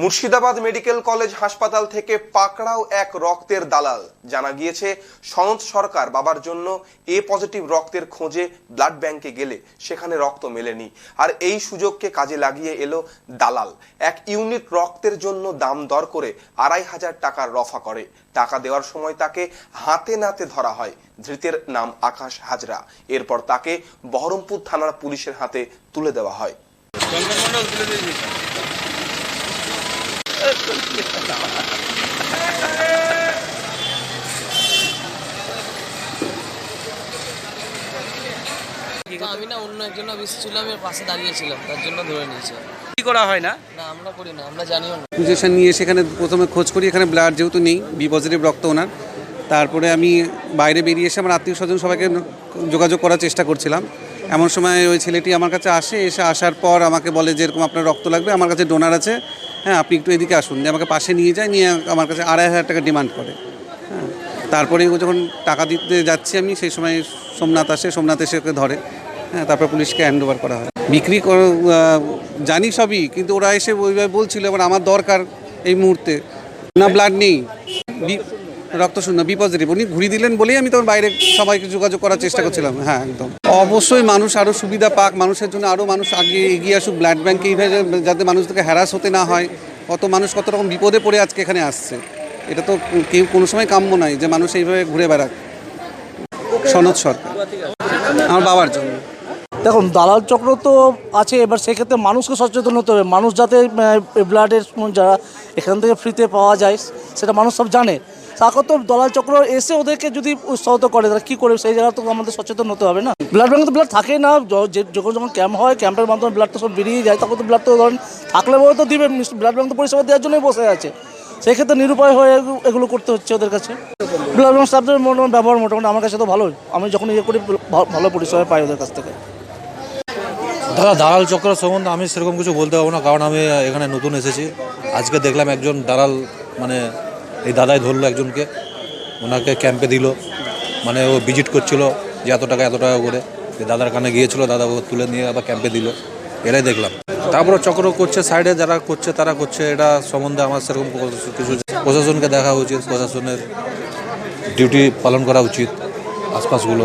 Murshidabad medical college হাসপাতাল থেকে পাকড়াও এক রক্তের দালাল। জানা গিয়েছে, সনদ সরকার বাবার জন্য এ পজিটিভ রক্তের খোঁজে ব্লাড ব্যাংকে গেলে সেখানে রক্ত মেলেনি। আর এই সুযোগকে কাজে লাগিয়ে এলো দালাল। এক ইউনিট রক্তের জন্য দাম দর করে আড়াই হাজার টাকার রফা করে। টাকা দেওয়ার সময় তাকে হাতে নাতে ধরা হয়। ধৃতের নাম আকাশ হাজরা। এরপর তাকে বহরমপুর থানার পুলিশের হাতে তুলে দেওয়া হয়। আমি না অন্য একজন অফিসে ছিল আমি পাশে দাঁড়িয়েছিলাম তার জন্য ধরে নিয়েছে। কি করা হয় না? না আমরা করি না আমরা জানিও না। ইনজেকশন নিয়ে সেখানে প্রথমে খোঁজ করি এখানে ব্লাড যেহেতু নেই বি পজিটিভ রক্ত ওনার। তারপরে আমি বাইরে বেরিয়ে এসে আমার আত্মীয় স্বজন সবাইকে যোগাযোগ করার চেষ্টা করছিলাম। এমন সময় ওই ছেলেটি আমার কাছে আসে এসে আসার পর আমাকে বলে যে এরকম আপনার রক্ত লাগবে আমার কাছে ডোনার আছে। হ্যাঁ আপনি একটু এদিকে আসুন দিয়ে আমাকে পাশে নিয়ে যায় নিয়ে আমার কাছে আড়াই হাজার টাকা ডিমান্ড করে। হ্যাঁ তারপরে ও যখন টাকা দিতে যাচ্ছি আমি সেই সময় সোমনাথ আসে সোমনাথ এসে ওকে ধরে। হ্যাঁ তারপর পুলিশকে হ্যান্ড ওভার করা হয়। বিক্রি কর- জানি সবই, কিন্তু ওরা এসে ওইভাবে বলছিল, এবার আমার দরকার এই মুহূর্তে। না ব্লাড নেই, বি- রক্ত শূন্য বি পজিটিভ উনি ঘুরিয়ে দিলেন বলেই আমি তখন বাইরে সবাইকে যোগাযোগ করার চেষ্টা করছিলাম। হ্যাঁ একদম। অবশ্যই মানুষ আরও সুবিধা পাক, মানুষের জন্য আরও মানুষ আগে এগিয়ে আসুক ব্লাড ব্যাঙ্কে এইভাবে যাতে মানুষদেরকে হ্যারাস হতে না হয়। কত মানুষ কত রকম বিপদে পড়ে আজকে এখানে আসছে। এটা তো কেউ কোনো সময় কাম্য নয় যে মানুষ এইভাবে ঘুরে বেড়াক। সনদ সরকার। আমার বাবার জন্য দেখুন, দালাল চক্র তো আছে, এবার সেক্ষেত্রে মানুষকে সচেতন হতে হবে। মানুষ যাতে ব্লাডের যারা এখান থেকে ফ্রিতে পাওয়া যায়, সেটা মানুষ সব জানে। তারপর তো দালাল চক্র এসে ওদেরকে যদি উৎসাহিত করে, তারা কী করবে? সেই জায়গা তো আমাদের সচেতন হতে হবে না। ব্লাড ব্যাঙ্কে তো ব্লাড থাকে না। যখন যখন ক্যাম্প হয় ক্যাম্পের মাধ্যমে ব্লাড তো সব বেরিয়ে যায়, তখন তো ব্লাড তো ধরেন থাকলে বলে তো দিবে। ব্লাড ব্যাঙ্ক তো পরিষেবা দেওয়ার জন্যই বসে আছে। সেক্ষেত্রে নিরুপায় হয়ে এগুলো করতে হচ্ছে ওদের কাছে। ব্লাড ব্যাঙ্ক স্টাফদের ব্যবহার মোটামুটি আমার কাছে তো ভালোই। আমি যখন ইয়ে করি ভালো পরিষেবা পাই ওদের কাছ থেকে। দাদা, দালাল চক্র সম্বন্ধে আমি সেরকম কিছু বলতে পারব না, কারণ আমি এখানে নতুন এসেছি। আজকে দেখলাম একজন দালাল মানে এই দাদাই ধরলো একজনকে, ওনাকে ক্যাম্পে দিল মানে ও ভিজিট করছিল যে এত টাকা এত টাকা করে। দাদার কানে গিয়েছিল, দাদা ও তুলে নিয়ে আবার ক্যাম্পে দিল এটাই দেখলাম। তারপরে চক্র করছে, সাইডে যারা করছে, তারা করছে, এটা সম্বন্ধে আমার সেরকম কিছু প্রশাসনকে দেখা উচিত, প্রশাসনের ডিউটি পালন করা উচিত, আশপাশগুলো।